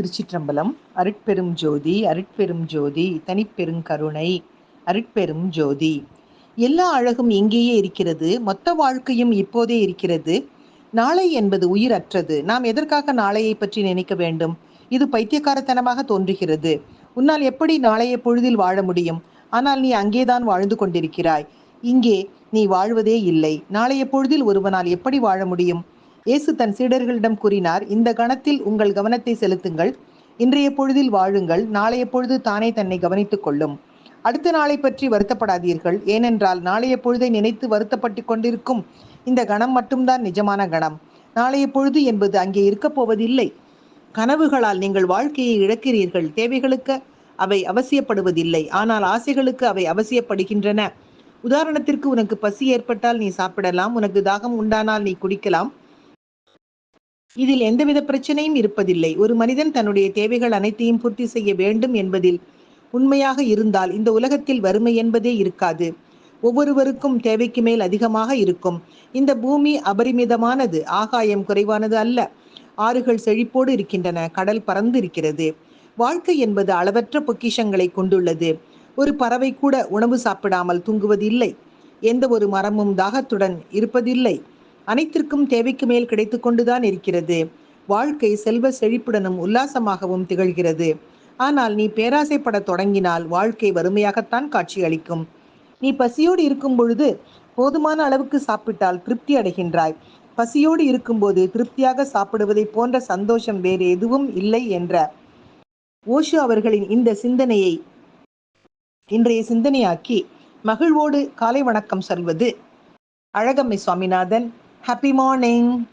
திருச்சிற்றம்பலம் அருட்பெரும் ஜோதி அருட்பெரும் ஜோதி தனிப்பெருங்கருணை அருட்பெரும் ஜோதி. எல்லா அழகும் இங்கேயே இருக்கிறது மொத்த வாழ்க்கையும் இப்போதே இருக்கிறது. நாளை என்பது உயிரற்றது. நாம் எதற்காக நாளையை பற்றி நினைக்க வேண்டும்? இது பைத்தியக்காரத்தனமாக தோன்றுகிறது. உன்னால் எப்படி நாளைய பொழுதில் வாழ முடியும்? ஆனால் நீ அங்கேதான் வாழ்ந்து கொண்டிருக்கிறாய். இங்கே நீ வாழ்வதே இல்லை. நாளைய பொழுதில் ஒருவனால் எப்படி வாழ முடியும்? இயேசு தன் சீடர்களிடம் கூறினார் இந்த கணத்தில் உங்கள் கவனத்தை செலுத்துங்கள். இன்றைய பொழுதில் வாழுங்கள். நாளைய பொழுது தானே தன்னை கவனித்துக் கொள்ளும். அடுத்த நாளை பற்றி வருத்தப்படாதீர்கள். ஏனென்றால் நாளைய பொழுதை நினைத்து வருத்தப்பட்டு கொண்டிருக்கும் இந்த கணம் மட்டும்தான் நிஜமான கணம். நாளைய பொழுது என்பது அங்கே இருக்கப் போவதில்லை. கனவுகளால் நீங்கள் வாழ்க்கையை இழக்கிறீர்கள். தேவைகளுக்கு அவை அவசியப்படுவதில்லை. ஆனால் ஆசைகளுக்கு அவை அவசியப்படுகின்றன. உதாரணத்திற்கு உனக்கு பசி ஏற்பட்டால் நீ சாப்பிடலாம். உனக்கு தாகம் உண்டானால் நீ குடிக்கலாம். இதில் எந்தவித பிரச்சனையும் இருப்பதில்லை. ஒரு மனிதன் தன்னுடைய தேவைகள் அனைத்தையும் பூர்த்தி செய்ய வேண்டும் என்பதில் உண்மையாக இருந்தால் இந்த உலகத்தில் வறுமை என்பதே இருக்காது. ஒவ்வொருவருக்கும் தேவைக்கு மேல் அதிகமாக இருக்கும். இந்த பூமி அபரிமிதமானது ஆகாயம் குறைவானது அல்ல. ஆறுகள் செழிப்போடு இருக்கின்றன கடல் பறந்து இருக்கிறது வாழ்க்கை என்பது அளவற்ற பொக்கிஷங்களை கொண்டுள்ளது. ஒரு பறவை கூட உணவு சாப்பிடாமல் தூங்குவதில்லை. எந்த ஒரு மரமும் தாகத்துடன் இருப்பதில்லை. அனைத்திற்கும் தேவைக்கு மேல் கிடைத்து கொண்டுதான் இருக்கிறது. வாழ்க்கை செல்வ செழிப்புடனும் உல்லாசமாகவும் திகழ்கிறது. ஆனால் நீ பேராசைப்பட தொடங்கினால் வாழ்க்கை வறுமையாகத்தான் காட்சி அளிக்கும் நீ பசியோடு இருக்கும் பொழுது போதுமான அளவுக்கு சாப்பிட்டால் திருப்தி அடைகின்றாய். பசியோடு இருக்கும்போது திருப்தியாக சாப்பிடுவதை போன்ற சந்தோஷம் வேறு எதுவும் இல்லை என்ற ஓஷோ அவர்களின் இந்த சிந்தனையை இன்றைய சிந்தனையாக்கி மகிழ்வோடு காலை வணக்கம் சொல்வது அழகம்மை சுவாமிநாதன். Happy morning.